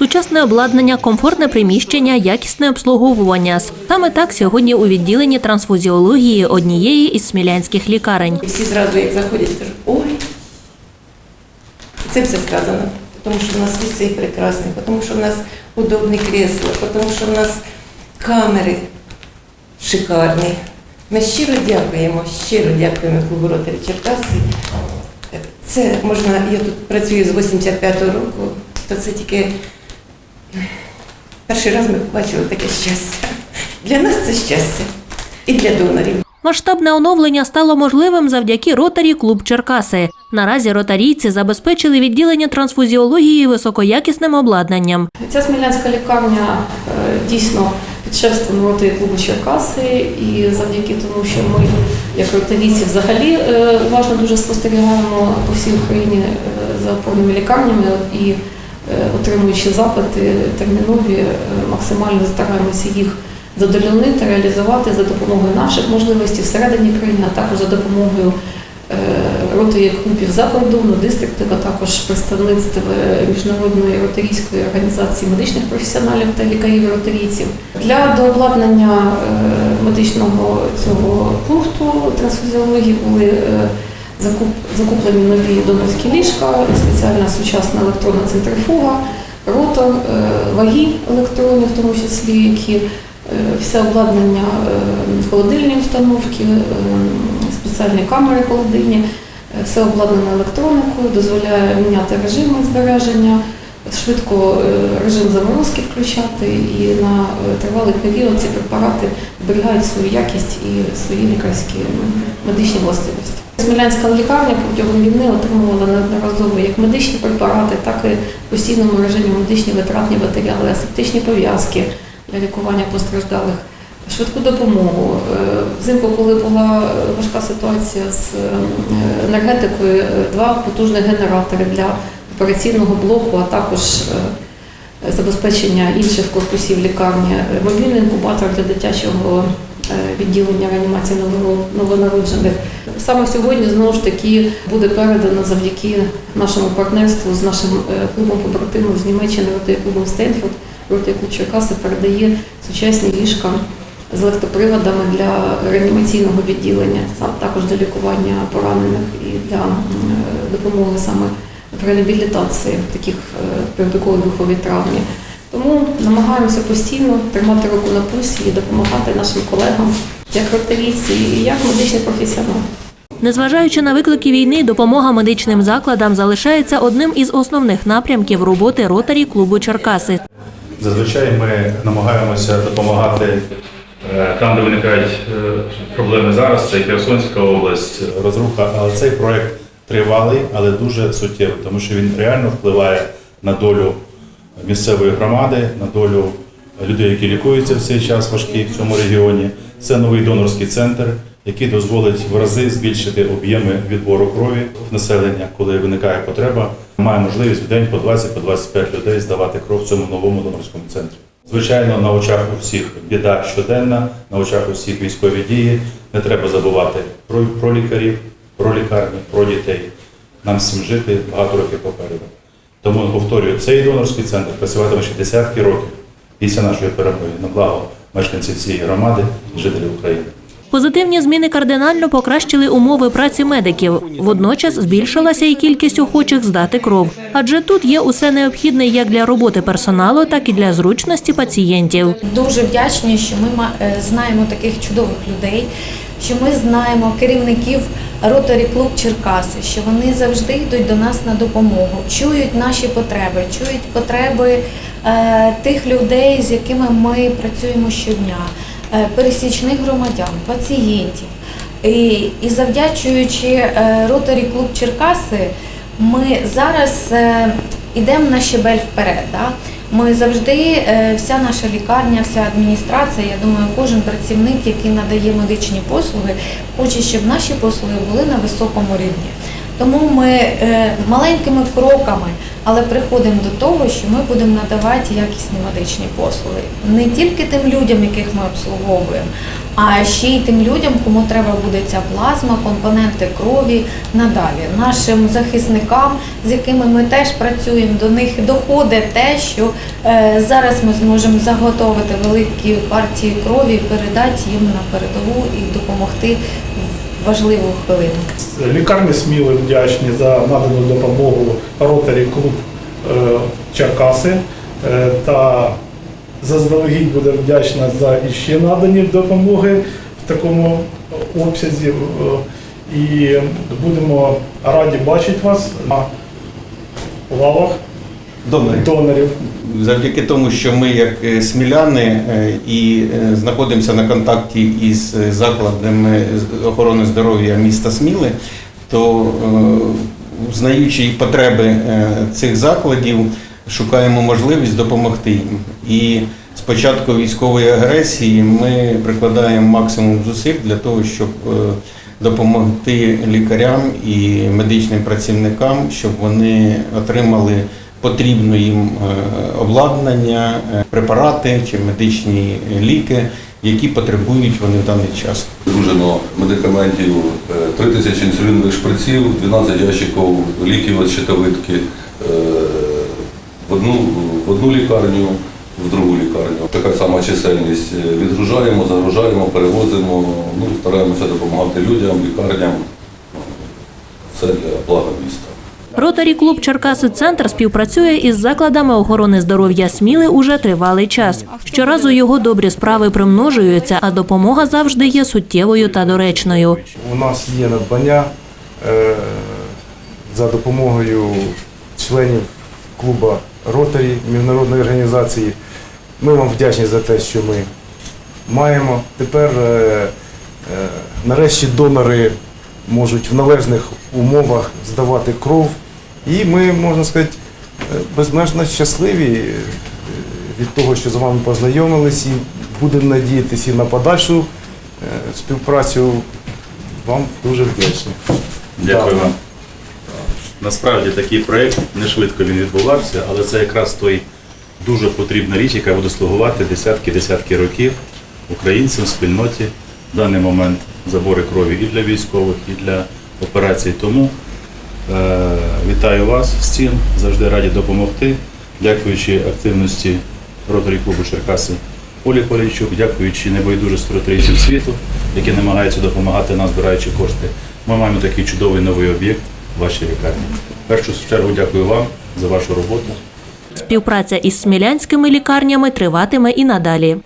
сучасне обладнання, комфортне приміщення, якісне обслуговування. Саме так сьогодні у відділенні трансфузіології однієї із смілянських лікарень. Всі зразу, як заходять, кажуть, ой, це все сказано. Тому що в нас ліцей прекрасний, тому що в нас удобні крісла, тому що в нас камери шикарні. Ми щиро дякуємо, щиро дякуємо клубу Ротарі Черкаси. Це можна, я тут працюю з 85-го року, то це тільки перший раз ми побачили таке щастя. Для нас це щастя і для донорів. Масштабне оновлення стало можливим завдяки ротарі клуб Черкаси. Наразі ротарійці забезпечили відділення трансфузіології високоякісним обладнанням. Ця смілянська лікарня е, дійсно під шефством роти клубу Черкаси, і завдяки тому, що ми, як ротарійці, взагалі е, уважно дуже спостерігаємо по всій Україні е, за опорними лікарнями і отримуючи запити термінові, е, максимально стараємося їх задовольнити, реалізувати за допомогою наших можливостей всередині країни, а також за допомогою е, роти клубів за кордону, дистриктів, а також представництв е, міжнародної ротарійської організації медичних професіоналів та лікарів-ротарійців. Для дообладнання е, медичного цього пункту трансфузіології були е, закуплені нові донорські ліжка, спеціальна сучасна електронна центрифуга, ротор, е, ваги електронні, в тому числі, які е, все обладнання е, холодильні установки, спеціальні камери холодильні, все обладнане електроникою, дозволяє міняти режими збереження, швидко режим заморозки включати і на тривалий період ці препарати зберігають свою якість і свої лікарські медичні властивості. Смілянська лікарня протягом війни отримувала неодноразово як медичні препарати, так і постійному режимі медичні витратні матеріали, асептичні пов'язки для лікування постраждалих, швидку допомогу. Е, Взимку, коли була важка ситуація з е, енергетикою, е, два потужних генератори для операційного блоку, а також забезпечення інших корпусів лікарні, мобільний інкубатор для дитячого відділення реанімації новонароджених. Саме сьогодні знову ж таки буде передано завдяки нашому партнерству з нашим е, клубом побратимом з Німеччини, ротою клубом Стенфорд. Ротою клуб Черкаси передає сучасні ліжка з електроприводами для реанімаційного відділення, також для лікування поранених і для е, допомоги саме в реабілітації таких е, при вибуховій травмі. Тому намагаємося постійно тримати руку на пульсі і допомагати нашим колегам як ротарійці і як медичні професіонали. Незважаючи на виклики війни, допомога медичним закладам залишається одним із основних напрямків роботи ротарі клубу Черкаси. Зазвичай ми намагаємося допомагати е, там, де виникають е, проблеми зараз. Це Херсонська область, розруха. Але цей проект тривалий, але дуже суттєвий, тому що він реально впливає на долю місцевої громади, на долю людей, які лікуються в цей час важкий в цьому регіоні. Це новий донорський центр, який дозволить в рази збільшити об'єми відбору крові в населення, коли виникає потреба. Має можливість в день по 20-25 людей здавати кров в цьому новому донорському центрі. Звичайно, на очах у всіх біда щоденна, на очах у всіх військові дії. Не треба забувати про, про лікарів, про лікарні, про дітей. Нам всім жити багато років попереду. Тому повторюю, цей донорський центр працюватиме ще десятки років після нашої перемоги на благо мешканців цієї громади і жителів України. Позитивні зміни кардинально покращили умови праці медиків. Водночас збільшилася і кількість охочих здати кров. Адже тут є усе необхідне як для роботи персоналу, так і для зручності пацієнтів. Дуже вдячні, що ми ма- е, знаємо таких чудових людей, що ми знаємо керівників Ротарі Клуб Черкаси, що вони завжди йдуть до нас на допомогу, чують наші потреби, чують потреби е, тих людей, з якими ми працюємо щодня, е, пересічних громадян, пацієнтів. І, і завдячуючи е, Ротарі Клуб Черкаси, ми зараз е, йдемо на щебель вперед. Да? Ми завжди, е, вся наша лікарня, вся адміністрація, я думаю, кожен працівник, який надає медичні послуги, хоче, щоб наші послуги були на високому рівні. Тому ми е, маленькими кроками, але приходимо до того, що ми будемо надавати якісні медичні послуги не тільки тим людям, яких ми обслуговуємо, а ще й тим людям, кому треба буде ця плазма, компоненти крові надалі. Нашим захисникам, з якими ми теж працюємо, до них доходить те, що е, зараз ми зможемо заготовити великі партії крові, передати їм на передову і допомогти в важливу хвилину. Лікарні Сміли вдячні за надану допомогу Ротарі клуб е, Черкаси е, та заздалегідь буде вдячна за іще надані допомоги в такому обсязі. Е, І будемо раді бачити вас на лавах Донорів. донорів. Завдяки тому, що ми, як е, сміляни, е, і знаходимося на контакті із закладами охорони здоров'я міста Сміли, то знаючи потреби цих закладів, шукаємо можливість допомогти їм. І з початку військової агресії ми прикладаємо максимум зусиль для того, щоб е, допомогти лікарям і медичним працівникам, щоб вони отримали потрібне їм е, обладнання, е, препарати чи медичні ліки, які потребують вони в даний час. Вигружено медикаментів, е, 3 тисячі інсулінових шприців, 12 ящиків ліків щитовидки одну, в одну лікарню, в другу лікарню. Така сама чисельність. Е, Відгружаємо, загружаємо, перевозимо, ну, стараємося допомагати людям, лікарням. Все для блага міста. Ротарі клуб Черкаси Центр співпрацює із закладами охорони здоров'я Сміли уже тривалий час. Щоразу його добрі справи примножуються, а допомога завжди є суттєвою та доречною. У нас є надбання е, за допомогою членів клуба Ротарі міжнародної організації. Ми вам вдячні за те, що ми маємо. Тепер е, е, нарешті донори можуть в належних умовах здавати кров. І ми, можна сказати, е, безмежно щасливі від того, що з вами познайомились, і будемо надіятися і на подальшу співпрацю. Вам дуже вдячні. Дякую вам. Насправді такий проєкт не швидко він відбувався, але це якраз той дуже потрібна річ, яка буде слугувати десятки-десятки років українцям, спільноті в даний момент забори крові і для військових, і для операцій. Тому е, вітаю вас з цим, завжди раді допомогти. Дякуючи активності роторі клубу Черкаси Олі Полійчук, дякуючи небайдужості роторійців світу, які намагаються допомагати нам, збираючи кошти. Ми маємо такий чудовий новий об'єкт вашій лікарні. В першу чергу дякую вам за вашу роботу. Співпраця із смілянськими лікарнями триватиме і надалі.